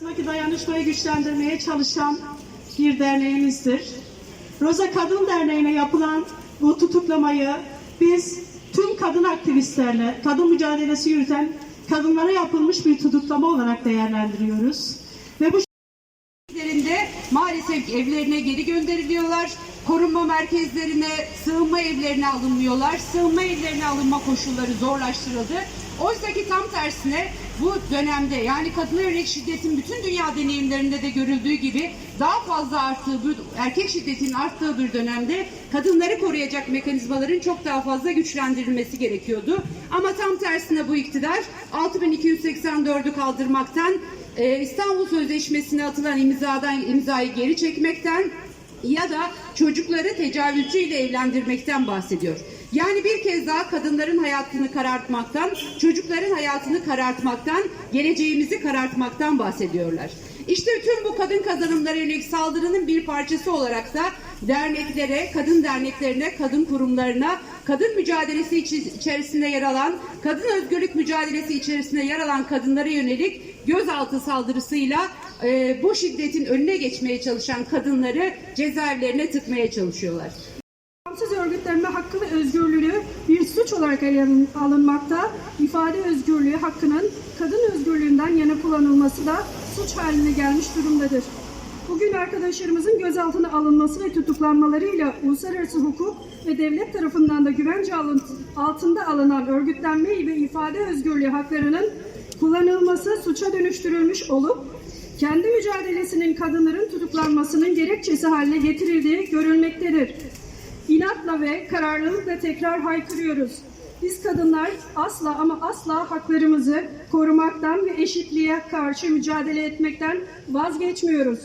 arasındaki dayanışmayı güçlendirmeye çalışan bir derneğimizdir. Roza Kadın Derneği'ne yapılan bu tutuklamayı biz tüm kadın aktivistlerle, kadın mücadelesi yürüten kadınlara yapılmış bir tutuklama olarak değerlendiriyoruz. Ve bu maalesef evlerine geri gönderiliyorlar. Korunma merkezlerine, sığınma evlerine alınmıyorlar. Sığınma evlerine alınma koşulları zorlaştırıldı. Oysa ki tam tersine bu dönemde yani kadına yönelik şiddetin bütün dünya deneyimlerinde de görüldüğü gibi daha fazla arttığı, bu erkek şiddetinin arttığı bir dönemde kadınları koruyacak mekanizmaların çok daha fazla güçlendirilmesi gerekiyordu. Ama tam tersine bu iktidar 6284'ü kaldırmaktan ee, İstanbul Sözleşmesi'ne atılan imzadan imzayı geri çekmekten ya da çocukları tecavüzcü ile evlendirmekten bahsediyor. Yani bir kez daha kadınların hayatını karartmaktan, çocukların hayatını karartmaktan, geleceğimizi karartmaktan bahsediyorlar. İşte tüm bu kadın kazanımlara yönelik saldırının bir parçası olarak da derneklere, kadın derneklerine, kadın kurumlarına, kadın mücadelesi içerisinde yer alan, kadın özgürlük mücadelesi içerisinde yer alan kadınlara yönelik gözaltı saldırısıyla e, bu şiddetin önüne geçmeye çalışan kadınları cezaevlerine tıkmaya çalışıyorlar. Bağımsız örgütlenme hakkı ve özgürlüğü bir suç olarak ele alın- alınmakta, ifade özgürlüğü hakkının kadın özgürlüğünden yana kullanılması da suç haline gelmiş durumdadır. Bugün arkadaşlarımızın gözaltına alınması ve tutuklanmalarıyla uluslararası hukuk ve devlet tarafından da güvence altında alınan örgütlenme ve ifade özgürlüğü haklarının kullanılması suça dönüştürülmüş olup kendi mücadelesinin kadınların tutuklanmasının gerekçesi haline getirildiği görülmektedir. İnatla ve kararlılıkla tekrar haykırıyoruz. Biz kadınlar asla ama asla haklarımızı korumaktan ve eşitliğe karşı mücadele etmekten vazgeçmiyoruz.